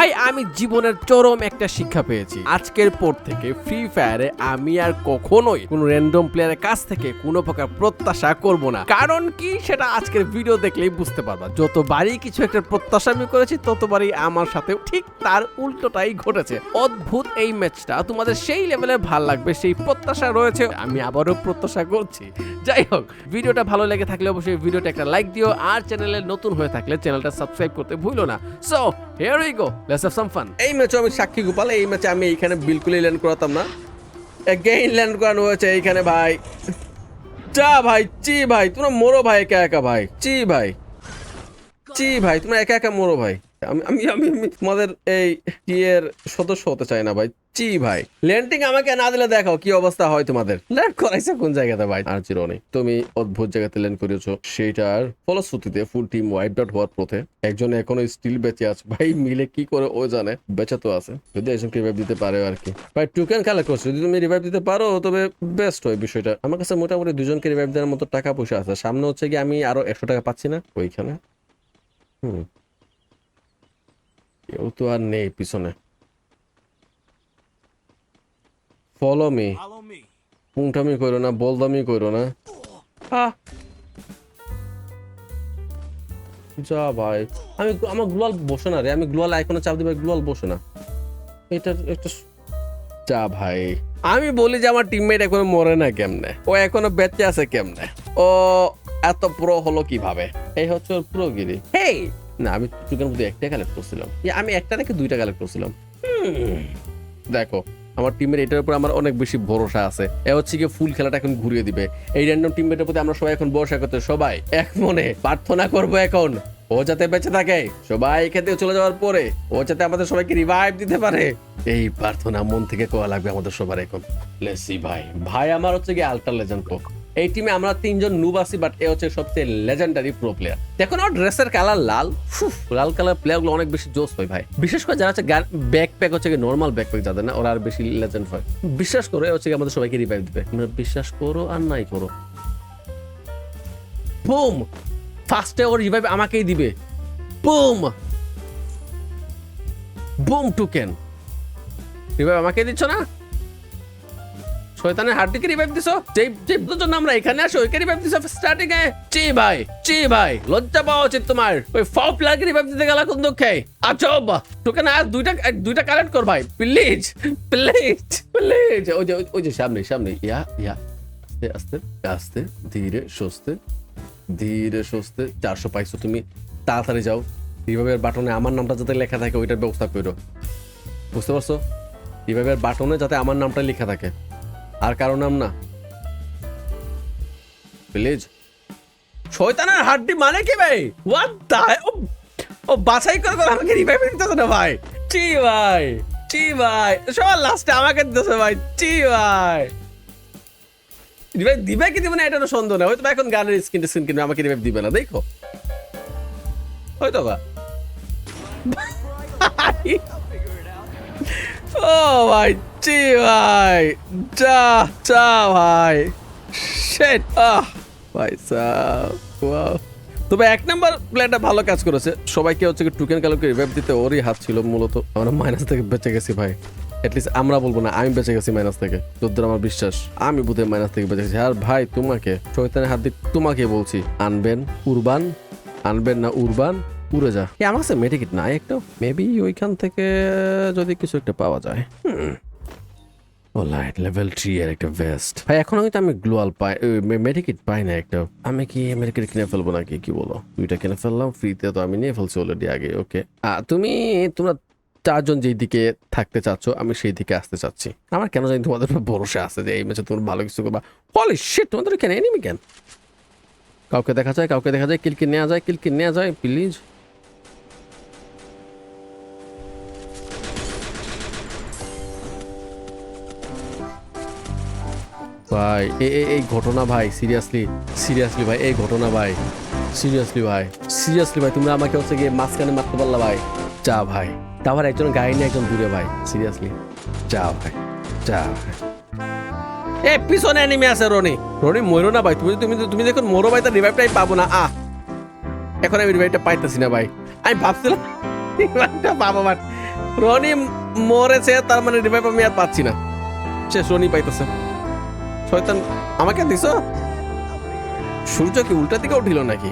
ভাই, আমি জীবনের চরম একটা শিক্ষা পেয়েছি। আজকের পর থেকে ফ্রি ফায়ারে আমি আর কখনোই কোনো র্যান্ডম প্লেয়ারের কাছ থেকে কোনো প্রকার প্রত্যাশা করব না। কারণ কি? সেটা আজকের ভিডিও দেখলেই বুঝতে পারবা। যতবারই কিছু একটা প্রত্যাশা আমি করেছি ততবারই আমার সাথে ঠিক তার উল্টোটাই ঘটেছে। অদ্ভুত এই ম্যাচটা তোমাদের সেই লেভেলে ভালো লাগবে, সেই প্রত্যাশা রয়েছে। আমি আবারও প্রত্যাশা করছি। যাই হোক ভিডিওটা ভালো লেগে থাকলে অবশ্যই ভিডিওটা একটা লাইক দিও। আর চ্যানেলে নতুন হয়ে থাকলে চ্যানেলটা সাবস্ক্রাইব করতে ভুলো না। So here we go let's have some fun এই ম্যাচে আমি সাক্ষী গোপাল, এই ম্যাচে আমি এইখানে বিলকুলই ল্যান্ড করাতাম না। এগেইন ল্যান্ড করানো হয়েছে এইখানে ভাই। যা ভাই, চি ভাই, তোমরা মোরো ভাই একা একা ভাই। চি ভাই চি ভাই, তোমরা একা একা মোরো ভাই। আমি আমি আমি তোমাদের এই এর সদস্য হতে চাই না ভাই। চি ভাই। ল্যান্ডিং আমাকে না দিলে দেখাও কি অবস্থা হয় তোমাদের। ল্যান্ড করাইছে কোন জায়গাতে ভাই? আর জিরো নেই। তুমি অদ্ভুত জায়গাতে ল্যান্ড করেছ সেইটার ফলশ্রুতিতে ফুল টিম ওয়াইপ ডট হওয়ার পথে একজন এখনও স্টিল বেঁচে আছে। ভাই, মিলে কি করে ও জানে? বেঁচে তো আছে। যদি একজনকে রিভাইভ দিতে পারে আর কি। ভাই টুকেন কালেক্ট করছ। যদি তুমি রিভাইভ দিতে পারো, তবে বেস্ট হয় বিষয়টা। আমার কাছে মোটামুটি দুজনকে রিভাইভ দেওয়ার মতো টাকা পয়সা আছে। সামনে হচ্ছে কি আমি আরও একশো টাকা পাচ্ছি না। ওইখানে। হুম। কেউ তো আর নেই পিছনে ফলো মি পুংটামি করো না বলদামি করো না যা ভাই। আমি আমার গ্লোয়াল বসে না রে আমি গ্লোয়াল আইকনে চাপ দিবে গ্লোয়াল বসে না। এটা একটা যা ভাই। আমি বলি যে আমার টিমমেট এখনও মরে না কেমনে? ও এখনও বেঁচে আছে কেমনে? ও এত প্রো হলো কীভাবে? এই হচ্ছে ওর প্রোগিরি। হেই না, আমি চুকের মধ্যে একটা কালেক্ট করছিলাম। আমি একটা নাকি দুইটা কালেক্ট করছিলাম। দেখো, আমার টিমের এটার উপর আমার অনেক বেশি ভরসা আছে। এ হচ্ছে কি ফুল খেলাটা এখন ঘুরিয়ে দিবে। এই র্যান্ডম টিমমেটের প্রতি আমরা সবাই এখন ভরসা করতে, সবাই এক মনে প্রার্থনা করব এখন। ও যাতে বেঁচে থাকে, সবাই থেকে চলে যাওয়ার পরে, ও যাতে আমাদের সবাইকে রিভাইভ দিতে পারে। এই প্রার্থনা মন থেকে কোয়া লাগবে আমাদের সবার এখন। লেসি ভাই। ভাই আমার হচ্ছে কি আল্ট্রা লেজেন্ড এই টিমে আমরা তিনজন নুব আছি বাট এ হচ্ছে সবচেয়ে লেজেন্ডারি প্রো প্লেয়ার দেখো না ড্রেসের কালার লাল। লাল কালার প্লেয়ারগুলো অনেক বেশি জোস হয় ভাই। বিশেষ করে যারা হচ্ছে ব্যাকপ্যাক হচ্ছে নর্মাল ব্যাকপ্যাক যাদের না, ওরা আর বেশি লেজেন্ড হয়। বিশ্বাস করো, এ হচ্ছে আমাদের সবাইকে রিভাইভ দিবে। বিশ্বাস করো আর নাই করো। বুম ফার্স্টে ওর রিভাইভ আমাকেই দিবে। বুম বুম টুকেন রিভাইভ আমাকে দিচ্ছ না? শয়তানের হাড্ডিকে রিভাইভ দিছো? যেই যে দুজন আমরা এখানে আসো ওইকে রিভাইভ দিছো স্টার্টিং এ? চি ভাই চি ভাই, লজ্জা পাওয়া উচিত তোমার। ওই ফাও প্লেয়ারকে রিভাইভ দিতে গেলা কোন দুঃখে? আচ্ছা তোকে না দুইটা দুইটা কালেক্ট কর ভাই প্লিজ প্লিজ প্লিজ ওই যে ওই যে সামনে সামনে, ইয়া ইয়া। আস্তে আস্তে, ধীরে সুস্থে ধীরে সুস্থে চারশো পাইছো তুমি, তাড়াতাড়ি যাও। রিভাইভের বাটনে আমার নামটা যাতে লেখা থাকে, ওইটার ব্যবস্থা করো। বুঝতে পারছ? রিভাইভের বাটনে যাতে আমার নামটা লেখা থাকে। আর কারও নাম না। প্লিজ শয়তানের হাড্ডি মানে কি ভাই? হোয়াট দা ও বাছাই করে করে আমাকে রিভাইভ দিতেছে না ভাই। চি ভাই চি ভাই। সবার লাস্টে আমাকে দিতেছে ভাই চি ভাই। রিভাইভ দিবে কি দিবে না, এটা তো সন্দেহ না হয়তো এখন গানের স্কিন স্কিন কিনবে, আমাকে রিভাইভ দিবে না, দেখো। হয়তো বা। ও ভাই চি ভাই যা যা ভাই শেট আহ ভাই ওয়াও তবে এক নাম্বার প্লেয়ারটা ভালো কাজ করেছে। সবাইকে হচ্ছে কি টুকেন কালোকে রিভাইভ দিতে ওরই হাত ছিল মূলত। আমরা মাইনাস থেকে বেঁচে গেছি ভাই। অ্যাটলিস্ট আমরা বলব না, আমি বেঁচে গেছি মাইনাস থেকে। যদ্দূর আমার বিশ্বাস, আমি বুধে মাইনাস থেকে বেঁচে গেছি। আর ভাই, তোমাকে, শয়তানের হাত দিয়ে তোমাকে বলছি, আনবেন উরবান? আনবেন না উরবান? উড়ে যা। আমার কাছে মেডিকিট নাই একটা। মেবি ওইখান থেকে যদি কিছু একটা পাওয়া যায়। ও লাইট লেভেল থ্রি এর একটা ভেস্ট ভাই এখন কিন্তু আমি গ্লোয়াল পাই মেডিকিট পাই না একটা। আমি কি মেডিকিট কিনে ফেলব নাকি কি বলো? দুইটা কিনে ফেললাম ফ্রিতে তো আমি নিয়ে ফেলছি অলরেডি আগে ওকে তুমি তোমরা চারজন যেই দিকে থাকতে চাচ্ছ আমি সেই দিকে আসতে চাচ্ছি। আমার কেন জানি তোমাদের উপর ভরসা আছে যে এই ম্যাচে তোমরা ভালো কিছু করবা। হলি শিট তোমাদের কেন এনিমি কেন? কাউকে দেখা যায় কাউকে দেখা যায় কিলকি নেওয়া যায় কিলকি নেওয়া যায় প্লিজ ভাই, এ- এ- এই ঘটনা ভাই সিরিয়াসলি সিরিয়াসলি ভাই, এই ঘটনা ভাই সিরিয়াসলি ভাই সিরিয়াসলি ভাই তুমি আমাকে হচ্ছে গিয়ে মাঝখানে মারতে পারলা ভাই। যা ভাই, তা আবার একজন গায়ে নিয়ে একজন দূরে ভাই সিরিয়াসলি যা ভাই যা ভাই। এ, পিছনে এনিমি আছে, রনি। রনি মরো না ভাই, তুমি তুমি তুমি দেখুন মরো ভাই, তার রিভাইভটাই পাবো না। আহ, এখন আমি রিভাইভটা পাইতেছি না ভাই। আমি ভাবছিলাম রিভাইভটা পাবো বাট রনি মরেছে, তার মানে রিভাইভ আমি আর পাচ্ছি না। সে রনি পাইতেছে। শয়তান, আমাকে দিছ? সূর্য কি উল্টা দিকে উঠিল নাকি?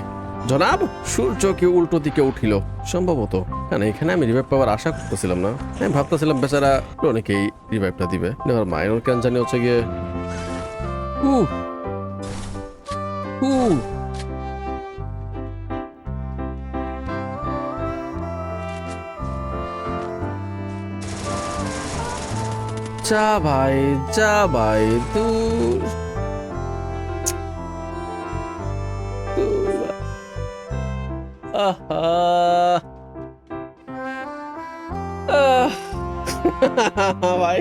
জনাব, সূর্য কি উল্টো দিকে উঠিল? সম্ভবত। কেন, এখানে আমি রিভাইভ পাওয়ার আশা করতেছিলাম না। আমি ভাবতেছিলাম বেচারা অনেকেই রিভাইভটা দিবে। নেওয়ার মায়ের কেন জানি হচ্ছে গিয়ে হু হু যা ভাই যা ভাই, দূর। আহ। ভাই।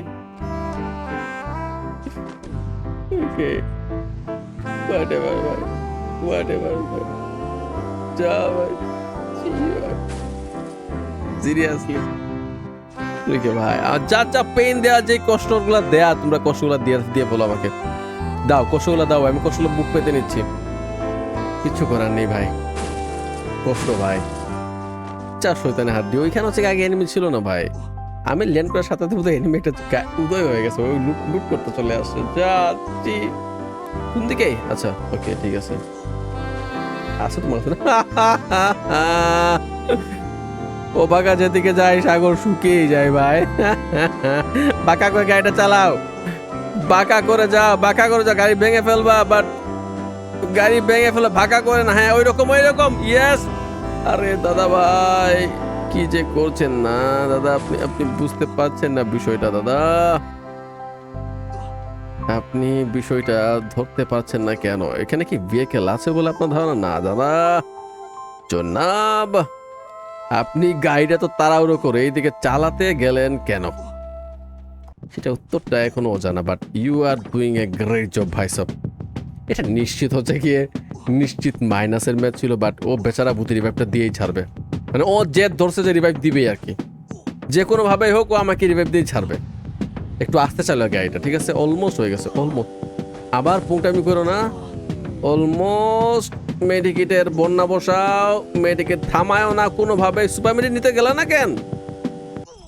ওকে whatever, ভাই। Whatever, ভাই। যা ভাই। সিরিয়াসলি লিখে ভাই। আর যা যা পেন দেয়া, যে কষ্টগুলো দেয়া, তোমরা কষ্টগুলো দিয়ে দিয়ে বলো আমাকে। দাও, কষ্টগুলো দাও, আমি কষ্টগুলো বুক পেতে নিচ্ছি। কিচ্ছু করার নেই ভাই। কষ্ট ভাই। চার শৈতানে হাত দিয়ে। ওইখানে হচ্ছে আগে এনিমি ছিল না ভাই? আমি ল্যান্ড করার সাথে সাথে এনিমি একটা উদয় হয়ে গেছে। ওই লুট লুট করতে চলে আসছে। যাচ্ছি। কোন দিকে? আচ্ছা ওকে ঠিক আছে। আছে তোমার কাছে? ও বাঁকা যেদিকে যায়, সাগর শুকিয়ে যায় ভাই। বাঁকা করে গাড়িটা চালাও। বাঁকা করে যাও, বাঁকা করে যাও, গাড়ি ভেঙে ফেলবা বাট গাড়ি ভেঙে ফেলে ফাঁকা করে না হ্যাঁ ওই রকম ওই রকম ইয়েস আরে দাদা ভাই, কি যে করছেন না? দাদা, আপনি আপনি বুঝতে পারছেন না বিষয়টা, দাদা। আপনি বিষয়টা ধরতে পারছেন না কেন? এখানে কি ভেহিকেল আছে বলে আপনার ধারণা? না, দাদা। জনাব! আপনি গাড়িটা তো তাড়াহুড়ো করে এইদিকে চালাতে গেলেন কেন? সেটা উত্তরটা এখনও অজানা but you are doing a great job ভাই সব। এটা নিশ্চিত হচ্ছে গিয়ে নিশ্চিত মাইনাসের ম্যাচ ছিল বাট ও বেচারা ভূতি রিভাইভটা দিয়েই ছাড়বে। মানে ও যে ধরছে যে রিভাইভ দিবেই আর কি। যে কোনো ভাবেই হোক ও আমাকে রিভাইভ দিয়ে ছাড়বে। একটু আসতে চাইলো গাড়িটা, ঠিক আছে? অলমোস্ট হয়ে গেছে অলমোস্ট আবার পুংটামি করো না। অলমোস্ট মেডিকেটের বন্যা বসাও মেডিকেট থামায় না কোনোভাবে। সুপার মেডিকেট নিতে গেল না কেন?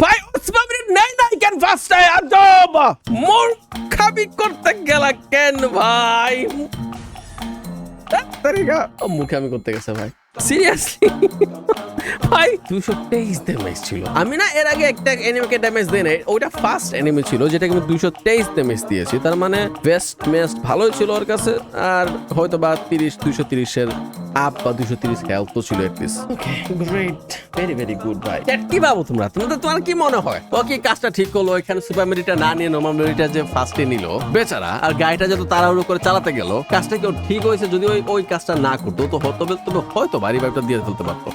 ভাই সুপার মেডিকেট নাই নাই কেন ফার্স্ট আজব খাবি করতে গেলা কেন ভাই? তারিকা ও মুখামি করতে গেছে ভাই। সিরিয়াসলি ভাই। দুশো তেইশ ড্যামেজ ছিল। আমি না এর আগে একটা এনিমিকে ড্যামেজ নাই ওইটা ফার্স্ট এনিমি ছিল যেটা কিন্তু দুশো তেইশ ড্যামেজ দিয়েছি। তার মানে বেস্ট ম্যাচ ভালোই ছিল ওর কাছে আর হয়তো বা তিরিশ দুশো তিরিশের আপ বা দুশো তিরিশ হেলথ তো ছিল okay great very very good ভাই। কি ভাবো তোমরা? তোমাদের তোমার কি মনে হয়? ও কি কাজটা ঠিক করল? এখানে সুপার মেডিটা না নিয়ে নর্মাল মেডিটা যে ফার্স্টে নিল। বেচারা আর গাড়িটা যত তাড়াহুড়ো করে চালাতে গেল কাজটা কেউ ঠিক হয়েছে? যদি ওই ওই কাজটা না করতো তো হতো তবে হয়তো বাড়ি বাইকটা দিয়ে ফেলতে পারতো।